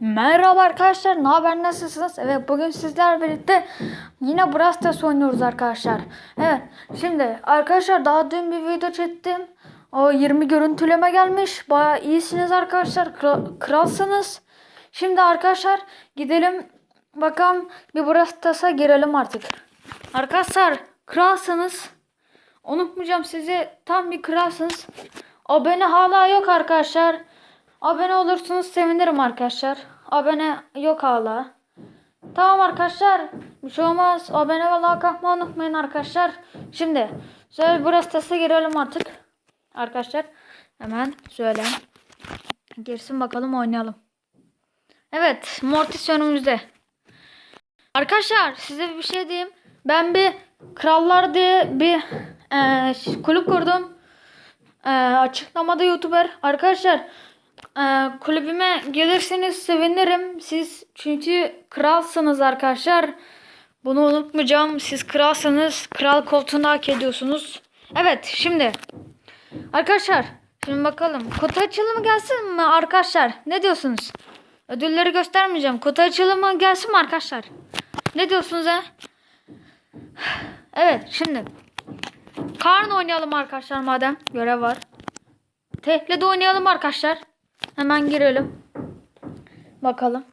Merhaba arkadaşlar, ne haber nasılsınız? Evet, bugün sizlerle birlikte yine Brawl oynuyoruz arkadaşlar. Evet, şimdi arkadaşlar daha dün bir video çektim. O 20 görüntüleme gelmiş. Baya iyisiniz arkadaşlar, kral- kralsınız. Şimdi arkadaşlar gidelim bakalım bir Brawl Stars'a girelim artık. Arkadaşlar kralsınız. Unutmayacağım sizi tam bir kralsınız. Abone hala yok arkadaşlar. Abone olursunuz sevinirim arkadaşlar. Abone yok hala. Tamam arkadaşlar. Bir şey olmaz. Abone ve like atmayı unutmayın arkadaşlar. Şimdi şöyle burası teste girelim artık. Arkadaşlar hemen söyle. Girsin bakalım oynayalım. Evet Mortis önümüzde. Arkadaşlar size bir şey diyeyim. Ben bir Krallar diye bir e, kulüp kurdum. E, açıklamada YouTuber. Arkadaşlar e, kulübüme gelirseniz sevinirim. Siz çünkü kralsınız arkadaşlar. Bunu unutmayacağım. Siz kralsınız. Kral koltuğunu hak ediyorsunuz. Evet şimdi. Arkadaşlar şimdi bakalım. Kutu açılımı gelsin mi arkadaşlar? Ne diyorsunuz? Ödülleri göstermeyeceğim. Kutu açılımı gelsin mi arkadaşlar? Ne diyorsunuz ha? Evet şimdi. Karn oynayalım arkadaşlar madem görev var. Tehle de oynayalım arkadaşlar. Hemen girelim. Bakalım.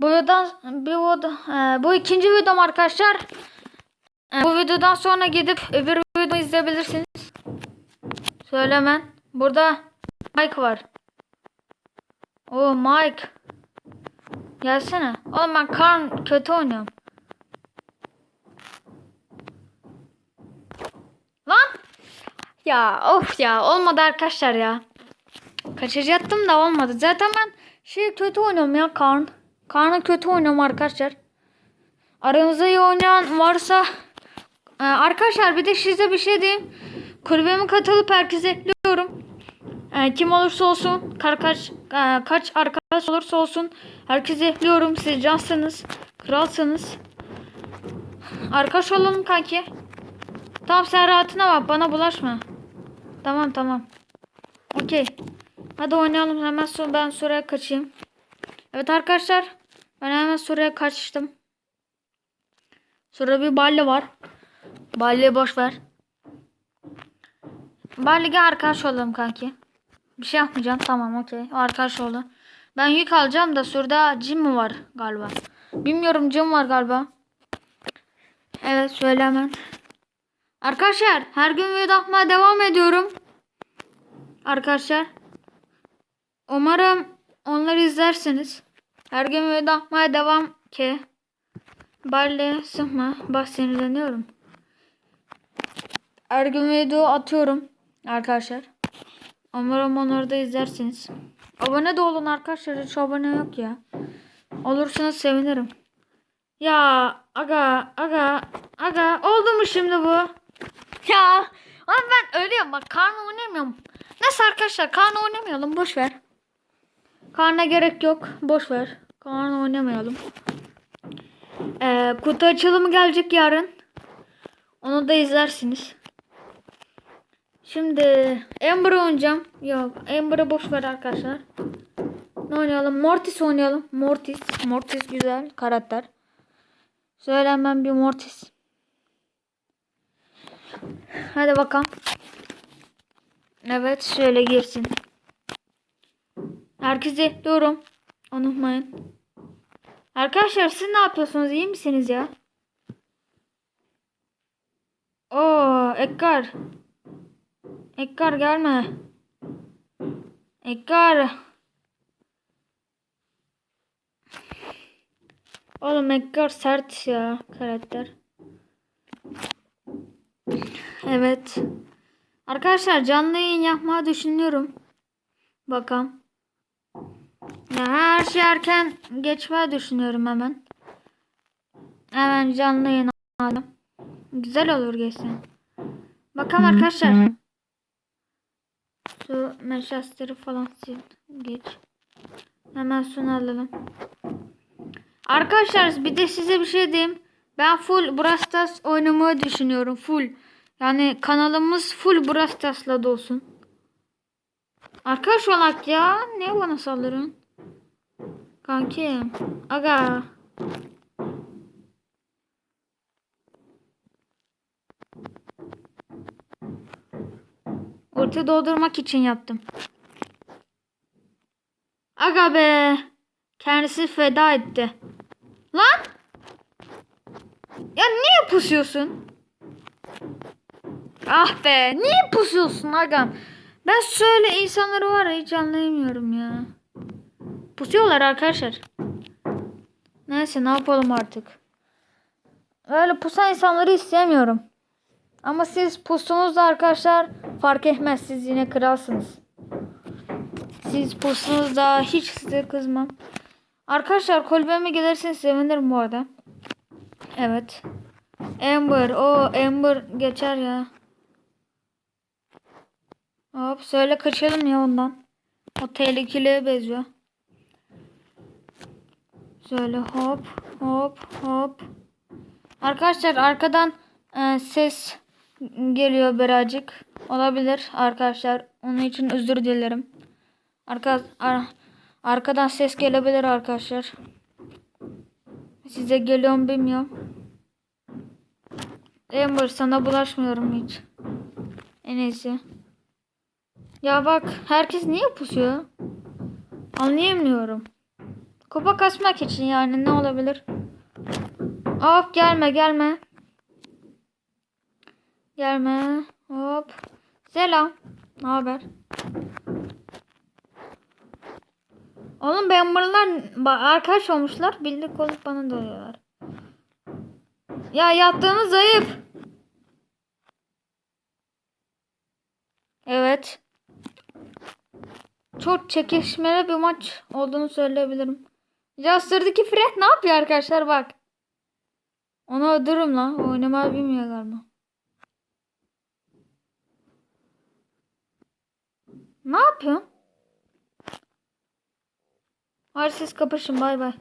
Bu videodan video, e, bu ikinci videom arkadaşlar. E, bu videodan sonra gidip öbür videomu izleyebilirsiniz. Söylemen. Burada Mike var. O Mike. Gelsene. Oğlum ben Karn kötü oynuyorum. Lan. Ya of ya olmadı arkadaşlar ya. Kaçacaktım da olmadı. Zaten ben şey kötü oynuyorum ya Karn. Karn'ı kötü oynuyorum arkadaşlar. Aranızda iyi oynayan varsa Ee, arkadaşlar bir de size bir şey diyeyim. Kulübeme katılıp herkese ekliyorum. Ee, kim olursa olsun, kar kaç, e, kaç arkadaş olursa olsun herkese ekliyorum. Siz cansınız, kralsınız. Arkadaş olalım kanki. Tamam sen rahatına bak bana bulaşma. Tamam tamam. Okey. Hadi oynayalım hemen sonra ben suraya kaçayım. Evet arkadaşlar. Ben hemen suraya kaçtım. Sonra bir balle var. Balleyi boş ver. Ballige arkadaş olalım kanki. Bir şey yapmayacağım. Tamam okey. Arkadaş oldu. Ben yük alacağım da şurada cim mi var galiba. Bilmiyorum cim var galiba. Evet söyle hemen. Arkadaşlar her gün video atmaya devam ediyorum. Arkadaşlar. Umarım onları izlersiniz. Her gün video atmaya devam ki. Balle sıkma. Bak sinirleniyorum. Her gün video atıyorum. Arkadaşlar. Umarım onları da izlersiniz. Abone de olun arkadaşlar. Hiç abone yok ya. Olursanız sevinirim. Ya aga aga aga oldu mu şimdi bu? Ya ama ben ölüyorum bak karnı oynamıyorum. Neyse arkadaşlar karnı oynamayalım boş ver. Karna gerek yok boş ver. Karnı oynamayalım. Ee, kutu açılımı gelecek yarın. Onu da izlersiniz. Şimdi Amber oynayacağım. Yok Amber'ı boş ver arkadaşlar. Ne oynayalım? Mortis oynayalım. Mortis. Mortis güzel karakter. Söylemem bir Mortis. Hadi bakalım. Evet şöyle girsin. Herkese diyorum. Unutmayın. Arkadaşlar siz ne yapıyorsunuz? İyi misiniz ya? Oo, Ekkar. Ekkar gelme. Ekkar. Oğlum Ekkar sert ya karakter. Evet. Arkadaşlar canlı yayın yapmayı düşünüyorum. Bakalım. Ya her şey erken geçmeyi düşünüyorum hemen. Hemen canlı yayın aldım. Güzel olur geçsin. Bakalım arkadaşlar. Şu Manchester'ı falan sil. Geç. Hemen şunu alalım. Arkadaşlar bir de size bir şey diyeyim. Ben full Brawl Stars oynamayı düşünüyorum. Full. Yani kanalımız full Brawl Stars'la dolsun. Arkadaş olarak ya. Niye bana saldırın? Kankim. Aga. Orta doldurmak için yaptım. Aga be. Kendisi feda etti. Lan. Ya niye pusuyorsun? Ah be. Niye pusuyorsun agam? Ben söyle insanları var ya hiç anlayamıyorum ya. Pusuyorlar arkadaşlar. Neyse ne yapalım artık. Öyle pusan insanları istemiyorum. Ama siz pusunuz da arkadaşlar fark etmez. Siz yine kralsınız. Siz pusunuz da hiç size kızmam. Arkadaşlar kulübeme gelirseniz sevinirim bu arada. Evet. Amber. O Amber geçer ya. Hop söyle kaçalım ya ondan. O tehlikeliye benziyor. Şöyle hop hop hop. Arkadaşlar arkadan e, ses geliyor birazcık. Olabilir arkadaşlar. Onun için özür dilerim. Arka, ar- arkadan ses gelebilir arkadaşlar. Size geliyor mu bilmiyorum. Amber sana bulaşmıyorum hiç. En iyisi. Ya bak herkes niye pusuyor? Anlayamıyorum. Kupa kasmak için yani ne olabilir? Hop gelme gelme. Gelme. Hop. Selam. Ne haber? Oğlum ben bunlar ba- arkadaş olmuşlar. Birlik olup bana doluyorlar. Ya yattığınız zayıf. Evet. Çok çekişmeli bir maç olduğunu söyleyebilirim. Jaster'daki Fred ne yapıyor arkadaşlar bak. Onu öldürürüm lan. Oynamayı bilmiyor galiba. Ne yapıyorsun? Hadi siz kapışın bay bay.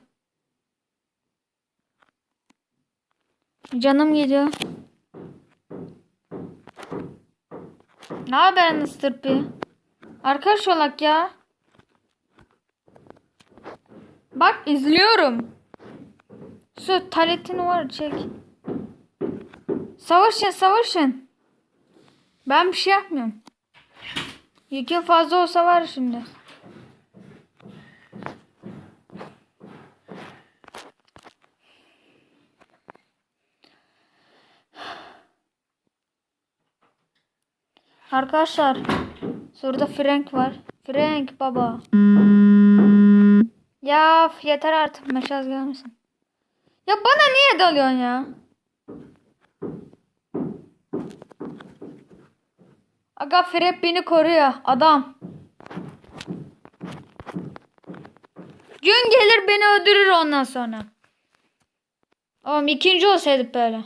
Canım gidiyor. Ne haber Mr. P? Arkadaş olak ya. Bak izliyorum. Şu taletin var çek. Savaşın savaşın. Ben bir şey yapmıyorum. Yükü fazla olsa var şimdi. Arkadaşlar şurada Frank var. Frank baba. Ya yeter artık mesaj gelmesin. Ya bana niye dalıyorsun ya? Aga Frep beni koruyor. Adam. Gün gelir beni öldürür ondan sonra. Oğlum ikinci olsaydık böyle.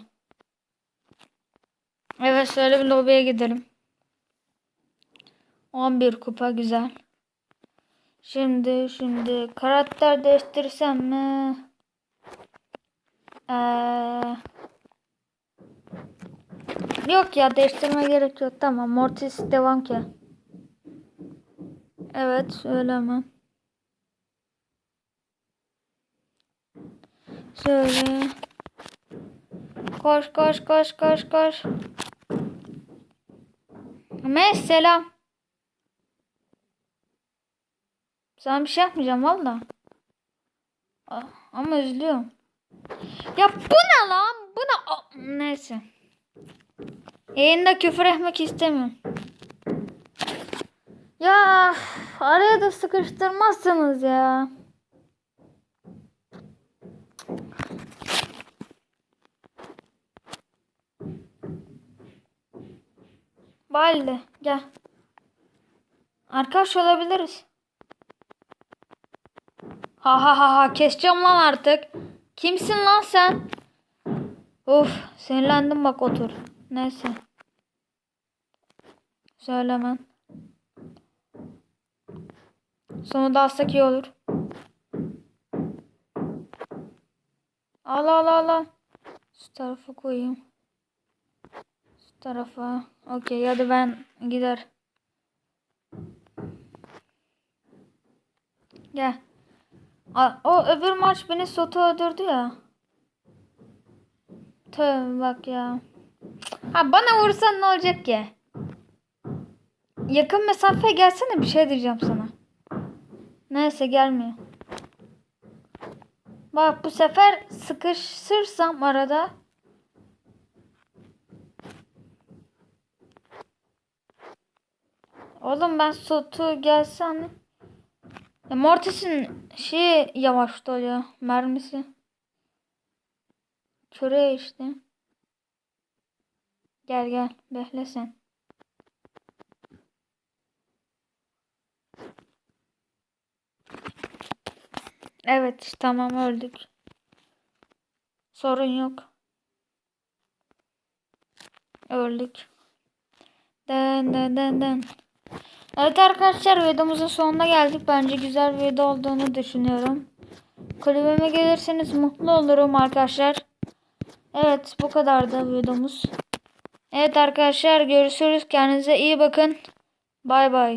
Evet şöyle bir lobiye gidelim. 11 kupa güzel. Şimdi şimdi karakter değiştirsem mi? Ee, yok ya değiştirme gerek yok. Tamam Mortis devam ki. Evet öyle hemen. Şöyle. Koş koş koş koş koş. Mesela. Sana bir şey yapmayacağım valla. Ah, Ama üzülüyorum. Ya bu ne lan? Bu ne? Aa, Neyse. Yayında küfür etmek istemiyorum. Ya araya da sıkıştırmazsınız ya. Balde gel. Arkadaş olabiliriz. Ha ha ha ha keseceğim lan artık. Kimsin lan sen? Of sinirlendim bak otur. Neyse. Söylemem. Sonu da alsak iyi olur. Al al al al. Şu tarafa koyayım. Şu tarafa. Okey hadi ben gider. Gel. O öbür maç beni Soto öldürdü ya. Tövbe bak ya. Ha bana vursan ne olacak ki? Yakın mesafeye gelsene bir şey diyeceğim sana. Neyse gelmiyor. Bak bu sefer sıkışırsam arada Oğlum ben Sotu gelsen ya Mortis'in şeyi yavaş doluyor mermisi. Küre işte. Gel gel bekle sen. Evet tamam öldük. Sorun yok. Öldük. Den den den den. Evet arkadaşlar videomuzun sonuna geldik. Bence güzel bir video olduğunu düşünüyorum. Kulübeme gelirseniz mutlu olurum arkadaşlar. Evet bu kadar da videomuz. Evet arkadaşlar görüşürüz. Kendinize iyi bakın. Bay bay.